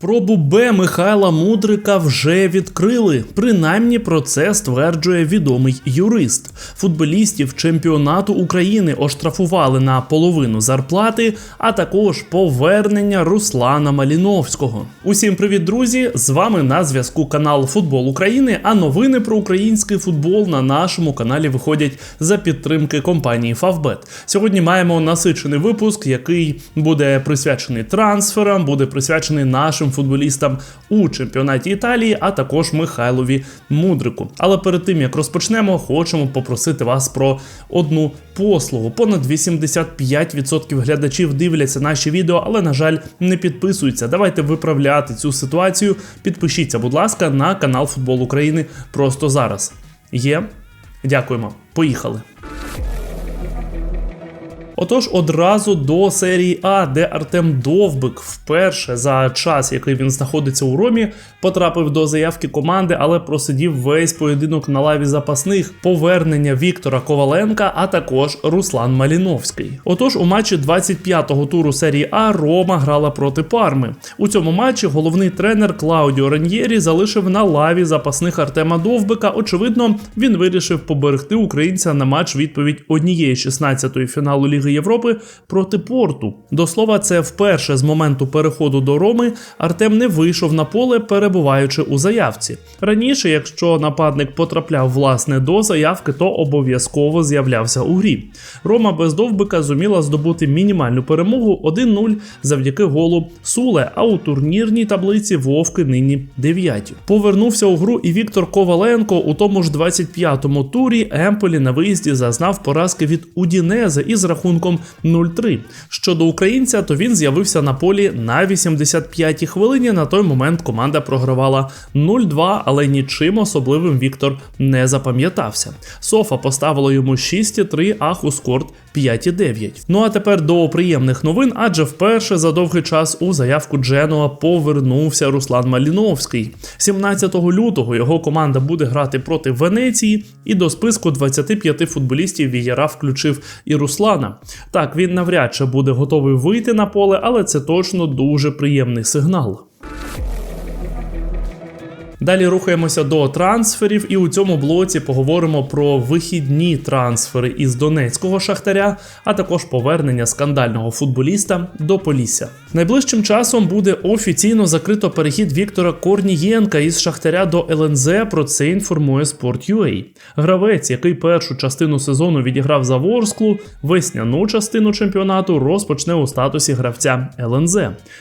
Пробу Б Михайла Мудрика вже відкрили. Принаймні про це стверджує відомий юрист. Футболістів чемпіонату України оштрафували на половину зарплати, а також повернення Руслана Маліновського. Усім привіт, друзі! З вами на зв'язку канал Футбол України. А новини про український футбол на нашому каналі виходять за підтримки компанії Favbet. Сьогодні маємо насичений випуск, який буде присвячений трансферам, буде присвячений нашим футболістам у чемпіонаті Італії, а також Михайлові Мудрику. Але перед тим як розпочнемо, хочемо попросити вас про одну послугу. Понад 85% глядачів дивляться наші відео, але на жаль не підписуються. Давайте виправляти цю ситуацію. Підпишіться, будь ласка, на канал Футбол України просто зараз. Є. Дякуємо. Поїхали. Отож, одразу до серії А, де Артем Довбик вперше за час, який він знаходиться у Ромі, потрапив до заявки команди, але просидів весь поєдинок на лаві запасних, повернення Віктора Коваленка, а також Руслан Маліновський. Отож, у матчі 25-го туру серії А Рома грала проти Парми. У цьому матчі головний тренер Клаудіо Раньєрі залишив на лаві запасних Артема Довбика. Очевидно, він вирішив поберегти українця на матч відповідь однієї 16-ї фіналу Ліги Європи проти порту. До слова, це вперше з моменту переходу до Роми Артем не вийшов на поле, перебуваючи у заявці. Раніше, якщо нападник потрапляв власне до заявки, то обов'язково з'являвся у грі. Рома без довбика зуміла здобути мінімальну перемогу 1-0 завдяки голу Суле. А у турнірній таблиці Вовки нині дев'яті. Повернувся у гру і Віктор Коваленко у тому ж 25-му турі Емполі на виїзді зазнав поразки від Удінезе із рахунком 0-3. Щодо українця, то він з'явився на полі на 85-й хвилині. На той момент команда програвала 0-2, але нічим особливим Віктор не запам'ятався. Софа поставила йому 6-3, а Хускорт 5,9. Ну а тепер до приємних новин, адже вперше за довгий час у заявку Дженуа повернувся Руслан Маліновський. 17 лютого його команда буде грати проти Венеції, і до списку 25 футболістів Вієра включив і Руслана. Так, він навряд чи буде готовий вийти на поле, але це точно дуже приємний сигнал. Далі рухаємося до трансферів, і у цьому блоці поговоримо про вихідні трансфери із донецького шахтаря, а також повернення скандального футболіста до Полісся. Найближчим часом буде офіційно закрито перехід Віктора Корнієнка із Шахтаря до ЛНЗ. Про це інформує Sport.ua. Гравець, який першу частину сезону відіграв за Ворсклу, весняну частину чемпіонату розпочне у статусі гравця ЛНЗ.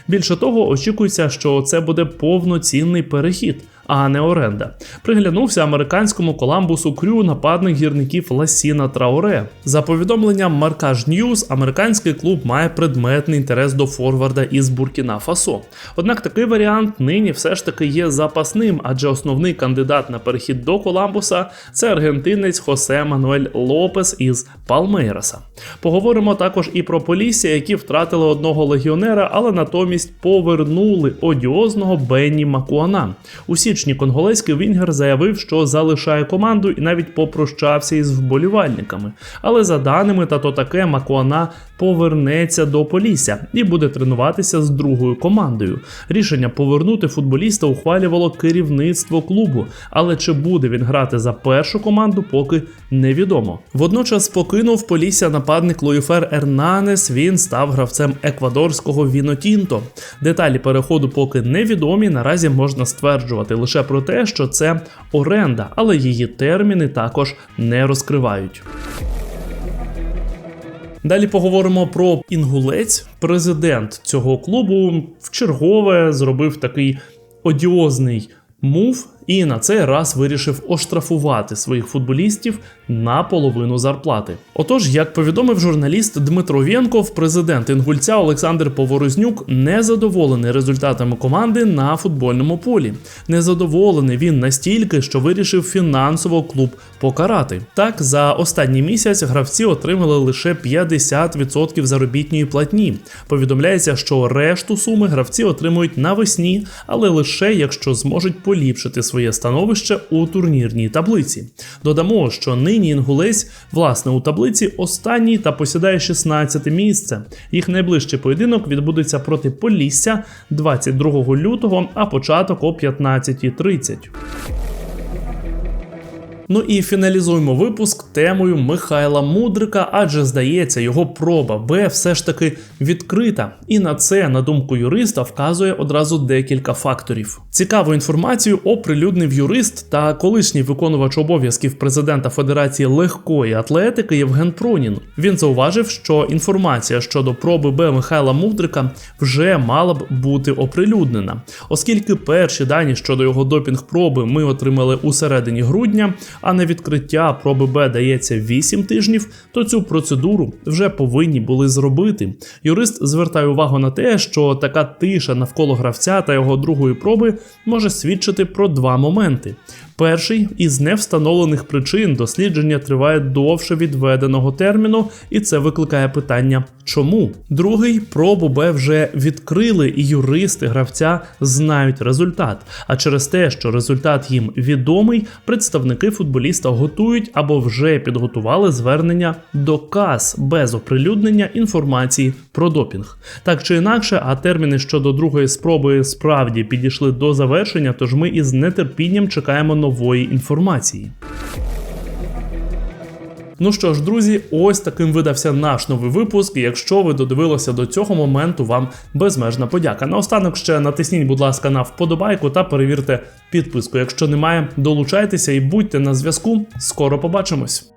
Більше того, очікується, що це буде повноцінний перехід а не оренда. Приглянувся американському Коламбусу Крю нападник гірників Ласіна Трауре. За повідомленням Маркаж Ньюз, американський клуб має предметний інтерес до форварда із Буркіна Фасо. Однак такий варіант нині все ж таки є запасним, адже основний кандидат на перехід до Коламбуса це аргентинець Хосе Мануель Лопес із Палмейраса. Поговоримо також і про Полісся, які втратили одного легіонера, але натомість повернули одіозного Бенні Макуана. Усі січні конголезький Вінгер заявив, що залишає команду і навіть попрощався із вболівальниками. Але за даними та то таке Макуана повернеться до Полісся і буде тренуватися з другою командою. Рішення повернути футболіста ухвалювало керівництво клубу, але чи буде він грати за першу команду, поки невідомо. Водночас покинув Полісся нападник Луїфер Ернанес. Він став гравцем еквадорського Вінотінто. Деталі переходу поки невідомі. Наразі можна стверджувати лише про те, що це оренда, але її терміни також не розкривають. Далі поговоримо про інгулець. Президент цього клубу вчергове зробив такий одіозний мув і на цей раз вирішив оштрафувати своїх футболістів на половину зарплати. Отож, як повідомив журналіст Дмитро Вєнков, президент інгульця Олександр Поворознюк незадоволений результатами команди на футбольному полі. Незадоволений він настільки, що вирішив фінансово клуб покарати. Так, за останній місяць гравці отримали лише 50% заробітної платні. Повідомляється, що решту суми гравці отримують навесні, але лише якщо зможуть поліпшити свої своє становище у турнірній таблиці. Додамо, що нині інгулець, власне, у таблиці останній та посідає 16 місце. Їх найближчий поєдинок відбудеться проти Полісся 22 лютого, а початок о 15.30. Ну і фіналізуємо випуск темою Михайла Мудрика, адже здається, його проба Б все ж таки відкрита. І на це, на думку юриста, вказує одразу декілька факторів. Цікаву інформацію оприлюднив юрист та колишній виконувач обов'язків президента Федерації легкої атлетики Євген Пронін. Він зауважив, що інформація щодо проби Б Михайла Мудрика вже мала б бути оприлюднена, оскільки перші дані щодо його допінг-проби ми отримали у середині грудня а на відкриття проби Б дається 8 тижнів, то цю процедуру вже повинні були зробити. Юрист звертає увагу на те, що така тиша навколо гравця та його другої проби може свідчити про два моменти. Перший із невстановлених причин дослідження триває довше відведеного терміну, і це викликає питання чому. Другий пробу Б вже відкрили, і юристи гравця знають результат. А через те, що результат їм відомий, представники футболіста готують або вже підготували звернення до КАС без оприлюднення інформації про допінг. Так чи інакше, а терміни щодо другої спроби справді підійшли до завершення, тож ми із нетерпінням чекаємо нової інформації. Ну що ж, друзі, ось таким видався наш новий випуск. Якщо ви додивилися до цього моменту, вам безмежна подяка. Наостанок ще натисніть, будь ласка, на вподобайку та перевірте підписку. Якщо немає, долучайтеся і будьте на зв'язку. Скоро побачимось.